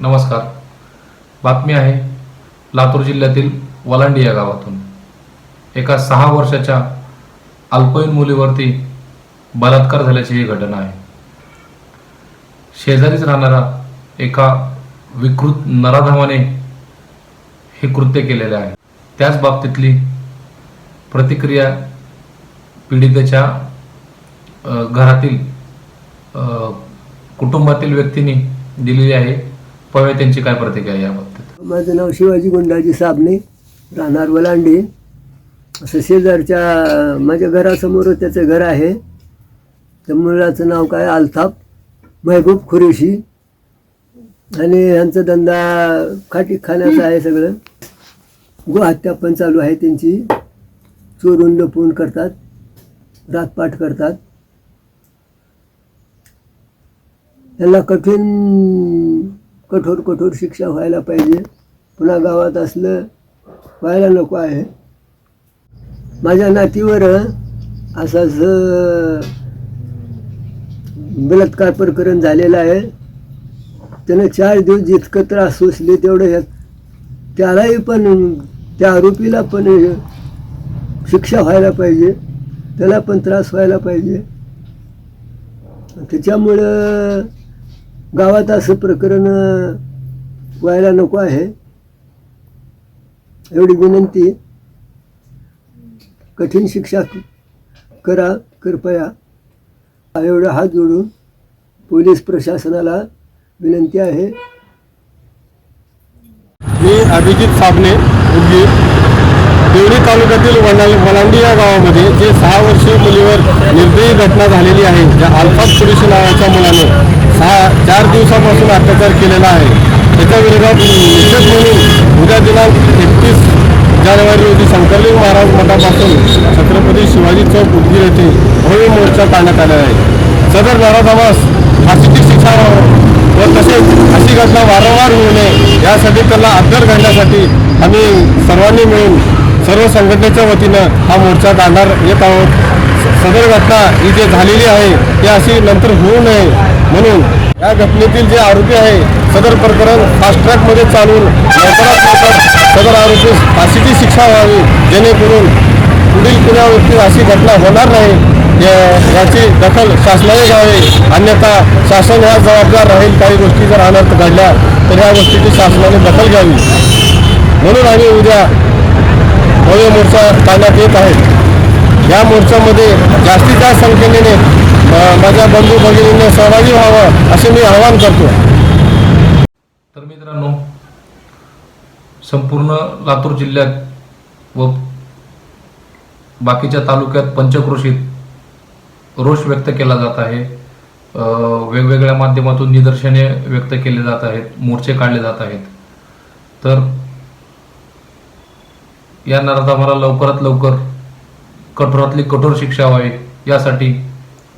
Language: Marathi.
नमस्कार. बातमी आहे लातूर जिल्ह्यातील वलांडी या गावातून. एका सहा वर्षाच्या अल्पवयीन मुलीवरती बलात्कार झाल्याची ही घटना आहे. शेजारीच राहणारा एका विकृत नराधमाने हे कृत्य केलेले आहे. त्याच बाबतीतली प्रतिक्रिया पीडितेच्या घरातील कुटुंबातील व्यक्तींनी दिलेली आहे. पवे त्यांची काय प्रतिक्रिया याबाबतीत माझं नाव शिवाजी गुंडाजी साबणे राहणार वलांडी. असं शेजारच्या माझ्या घरासमोर त्याचं घर आहे. त्या मुलाचं नाव काय? अल्ताफ महबूब खुरेशी. आणि यांचा धंदा खाटी खाण्याचा आहे सगळं. गोहत्या पण चालू आहे त्यांची. चोरून लपवून करतात. रातपाठ करतात. त्यांना कठीण कठोर कठोर शिक्षा व्हायला पाहिजे. पुन्हा गावात असलं व्हायला नको आहे. माझ्या नातीवर असाच बलात्कार प्रकरण झालेलं आहे. त्यानं चार दिवस जितकं त्रास सोसले तेवढं ह्यात त्यालाही पण त्या आरोपीला पण शिक्षा व्हायला पाहिजे. त्याला पण त्रास व्हायला पाहिजे. त्याच्यामुळं गावात असं प्रकरण व्हायला नको आहे. एवढी विनंती. कठीण शिक्षा करा कृपया. एवढा हात जोडून पोलीस प्रशासनाला विनंती आहे. मी अभिजित साबणे उदगीर देवरी तालुक्यातील वनाल वलांडी या गावामध्ये जे सहा वर्षीय मुलीवर निर्दयी घटना झालेली आहे ज्या अल्फात पुरुषी नावाच्या मुलाने सहा दिवसापासून अत्याचार केलेला आहे. त्याच्या विरोधात निषेध म्हणून उद्या दिनांक एकतीस जानेवारी रोजी शंकरलिंग महाराज मठापासून छत्रपती शिवाजी चौक उदगीर येथे भव्य मोर्चा काढण्यात आला आहे. सदर नराधमास फाशीची शिक्षा व तसेच अशी घटना वारंवार होऊ नये यासाठी त्याला अद्दल घडण्यासाठी आम्ही सर्वांनी मिळून सर्व संघटनेच्या वतीनं हा मोर्चा काढणार येत आहोत. सदर घटना ही जे झालेली आहे ती अशी नंतर होऊ नये म्हणून या घटनेतील जे आरोपी आहे सदर प्रकरण फास्ट ट्रॅकमध्ये चालून लवकरात लवकर सदर आरोपी फाशीची शिक्षा व्हावी जेणेकरून पुढील कुण्या व्यक्ती अशी घटना होणार नाही याची दखल शासनाने घ्यावी. अन्यथा शासन ह्या जबाबदार राहील काही गोष्टी जर अनर्थ घडल्या तर ह्या गोष्टीची शासनाने दखल घ्यावी. म्हणून आम्ही उद्या भव्य मोर्चा काढण्यात येत आहे. या मोर्चामध्ये जास्तीत जास्त संख्येने माझ्या बंधू भगिनींनी सहभागी व्हावं असे मी आवाहन करतो. तर मित्रांनो संपूर्ण लातूर जिल्ह्यात व बाकीच्या तालुक्यात पंचक्रोशीत रोष व्यक्त केला जात आहे. वेगवेगळ्या माध्यमातून निदर्शने व्यक्त केले जात आहेत मोर्चे काढले जात आहेत. तर या नराधमाला लवकरात लवकर कठोरातली कठोर शिक्षा व्हावी यासाठी